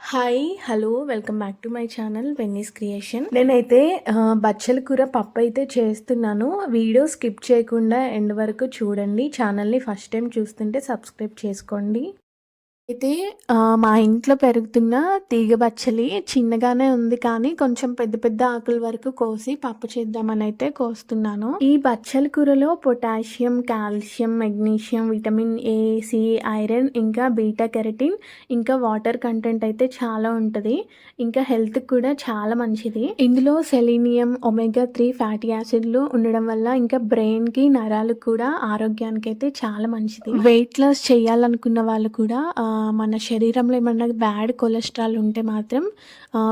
Hi hello welcome back to my channel Venni's creation నేనైతే బచ్చల కూర పప్పు అయితే చేస్తున్నాను. వీడియో స్కిప్ చేయకుండా ఎండ్ వరకు చూడండి. ఛానల్ని ఫస్ట్ టైం చూస్తుంటే సబ్స్క్రైబ్ చేసుకోండి. అయితే మా ఇంట్లో పెరుగుతున్న తీగ బచ్చలి చిన్నగానే ఉంది కానీ కొంచెం పెద్ద పెద్ద ఆకుల వరకు కోసి పప్పు చేద్దామని అయితే కోస్తున్నాను. ఈ బచ్చల కూరలో potassium calcium magnesium vitamin A C iron ఇంకా బీటా కెరటిన్ ఇంకా వాటర్ కంటెంట్ అయితే చాలా ఉంటుంది. ఇంకా హెల్త్ కూడా చాలా మంచిది. ఇందులో సెలీనియం ఒమేగా త్రీ ఫ్యాటీ యాసిడ్లు ఉండడం వల్ల ఇంకా బ్రెయిన్కి కూడా ఆరోగ్యానికి అయితే చాలా మంచిది. వెయిట్ లాస్ చేయాలనుకున్న వాళ్ళు కూడా ఆ, మన శరీరంలో ఏమన్నా బ్యాడ్ కొలెస్ట్రాల్ ఉంటే మాత్రం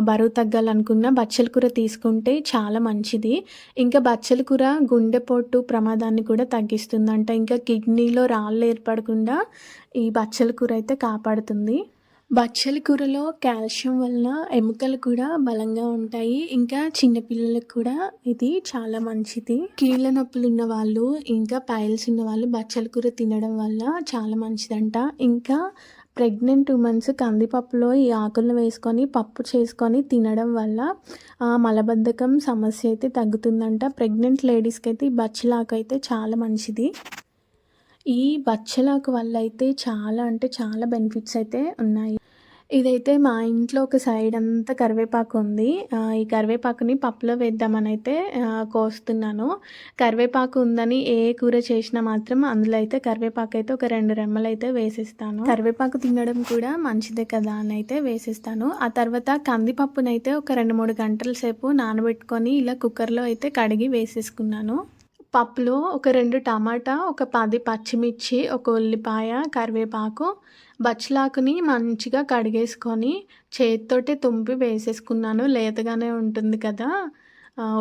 బరువు తగ్గాలనుకున్న బచ్చల కూర తీసుకుంటే చాలా మంచిది. ఇంకా బచ్చల కూర గుండెపోటు ప్రమాదాన్ని కూడా తగ్గిస్తుందంట. ఇంకా కిడ్నీలో రాళ్ళు ఏర్పడకుండా ఈ బచ్చల కూర అయితే కాపాడుతుంది. బచ్చల కూరలో కాల్షియం వలన ఎముకలు కూడా బలంగా ఉంటాయి. ఇంకా చిన్నపిల్లలకు కూడా ఇది చాలా మంచిది. కీళ్ళ నొప్పులు ఉన్న వాళ్ళు ఇంకా పైల్స్ ఉన్న వాళ్ళు బచ్చల కూర తినడం వల్ల చాలా మంచిదంట. ఇంకా ప్రెగ్నెంట్ ఉమెన్స్ కందిపప్పులో ఈ ఆకులను వేసుకొని పప్పు చేసుకొని తినడం వల్ల మలబద్ధకం సమస్య అయితే తగ్గుతుందంట. ప్రెగ్నెంట్ లేడీస్కి అయితే ఈ బచ్చలాకు అయితే చాలా మంచిది. ఈ బచ్చలాకు వల్ల అయితే చాలా అంటే చాలా బెనిఫిట్స్ అయితే ఉన్నాయి. ఇదైతే మా ఇంట్లో ఒక సైడ్ అంతా కరివేపాకు ఉంది. ఈ కరివేపాకుని పప్పులో వేద్దామని అయితే కోస్తున్నాను. కరివేపాకు ఉందని ఏ కూర చేసినా మాత్రం అందులో అయితే కరివేపాకు అయితే ఒక రెండు రెమ్మలు అయితే వేసేస్తాను. కరివేపాకు తినడం కూడా మంచిదే కదా అని అయితే వేసేస్తాను. ఆ తర్వాత కందిపప్పునైతే ఒక రెండు మూడు గంటల సేపు నానబెట్టుకొని ఇలా కుక్కర్లో అయితే కడిగి వేసేసుకున్నాను. పప్పులో ఒక రెండు టమాటా ఒక పది పచ్చిమిర్చి ఒక ఉల్లిపాయ కరివేపాకు బచ్చలాకుని మంచిగా కడిగేసుకొని చేతితోటి తుంపి వేసేసుకున్నాను. లేతగానే ఉంటుంది కదా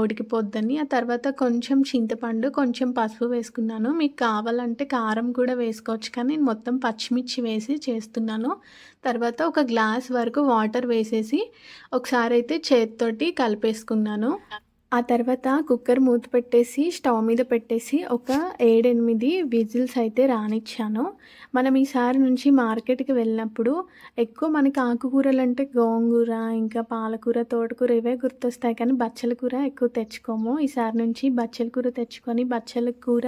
ఉడికిపోద్దని. ఆ తర్వాత కొంచెం చింతపండు కొంచెం పసుపు వేసుకున్నాను. మీకు కావాలంటే కారం కూడా వేసుకోవచ్చు కానీ నేను మొత్తం పచ్చిమిర్చి వేసి చేస్తున్నాను. తర్వాత ఒక గ్లాస్ వరకు వాటర్ వేసేసి ఒకసారి అయితే చేతితోటి కలిపేసుకున్నాను. ఆ తర్వాత కుక్కర్ మూత పెట్టేసి స్టవ్ మీద పెట్టేసి ఒక ఏడెనిమిది విజిల్స్ అయితే రానిచ్చాను. మనం ఈసారి నుంచి మార్కెట్కి వెళ్ళినప్పుడు ఎక్కువ మనకి ఆకుకూరలు అంటే గోంగూర ఇంకా పాలకూర తోటకూర ఇవే గుర్తొస్తాయి. కానీ బచ్చల కూర ఎక్కువ తెచ్చుకోము. ఈసారి నుంచి బచ్చల కూర తెచ్చుకొని బచ్చల కూర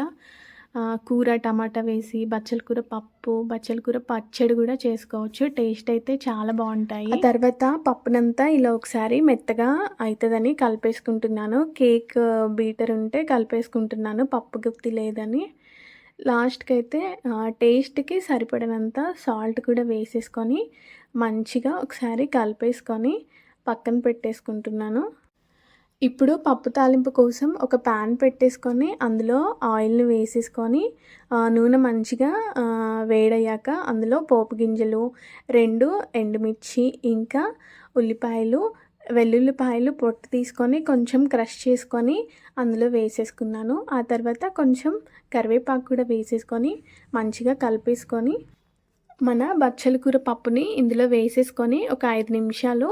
కూర టమాటా వేసి బచ్చల కూర పప్పు బచ్చల కూర పచ్చడి కూడా చేసుకోవచ్చు. టేస్ట్ అయితే చాలా బాగుంటాయి. ఆ తర్వాత పప్పునంతా ఇలా ఒకసారి మెత్తగా అవుతుందని కలిపేసుకుంటున్నాను. కేక్ బీటర్ ఉంటే కలిపేసుకుంటున్నాను. పప్పు గుప్తి లేదని. లాస్ట్కి అయితే టేస్ట్కి సరిపడినంత సాల్ట్ కూడా వేసేసుకొని మంచిగా ఒకసారి కలిపేసుకొని పక్కన పెట్టేసుకుంటున్నాను. ఇప్పుడు పప్పు తాలింపు కోసం ఒక ప్యాన్ పెట్టేసుకొని అందులో ఆయిల్ని వేసేసుకొని నూనె మంచిగా వేడయ్యాక అందులో పోపు గింజలు రెండు ఎండుమిర్చి ఇంకా ఉల్లిపాయలు వెల్లుల్లిపాయలు పొట్టు తీసుకొని కొంచెం క్రష్ చేసుకొని అందులో వేసేసుకున్నాను. ఆ తర్వాత కొంచెం కరివేపాకు కూడా వేసేసుకొని మంచిగా కలిపేసుకొని మన బచ్చల కూర పప్పుని ఇందులో వేసేసుకొని ఒక ఐదు నిమిషాలు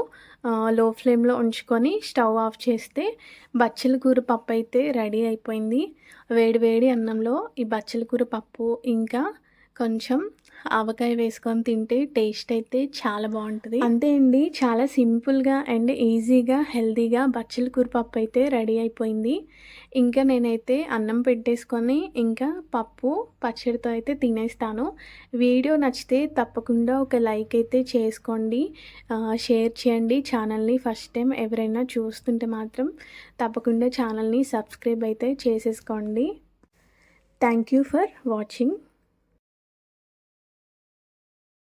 లో ఫ్లేమ్లో ఉంచుకొని స్టవ్ ఆఫ్ చేస్తే బచ్చల కూర పప్పు అయితే రెడీ అయిపోయింది. వేడి వేడి అన్నంలో ఈ బచ్చల కూర పప్పు ఇంకా కొంచెం ఆవకాయ వేసుకొని తింటే టేస్ట్ అయితే చాలా బాగుంటుంది. అంతే అండి చాలా సింపుల్గా అండ్ ఈజీగా హెల్తీగా బచ్చల కూర పప్పు అయితే రెడీ అయిపోయింది. ఇంకా నేనైతే అన్నం పెట్టేసుకొని ఇంకా పప్పు పచ్చడితో అయితే తినేస్తాను. వీడియో నచ్చితే తప్పకుండా ఒక లైక్ అయితే చేసుకోండి. షేర్ చేయండి. ఛానల్ని ఫస్ట్ టైం ఎవరైనా చూస్తుంటే మాత్రం తప్పకుండా ఛానల్ని సబ్స్క్రైబ్ అయితే చేసేసుకోండి. Thank you for watching.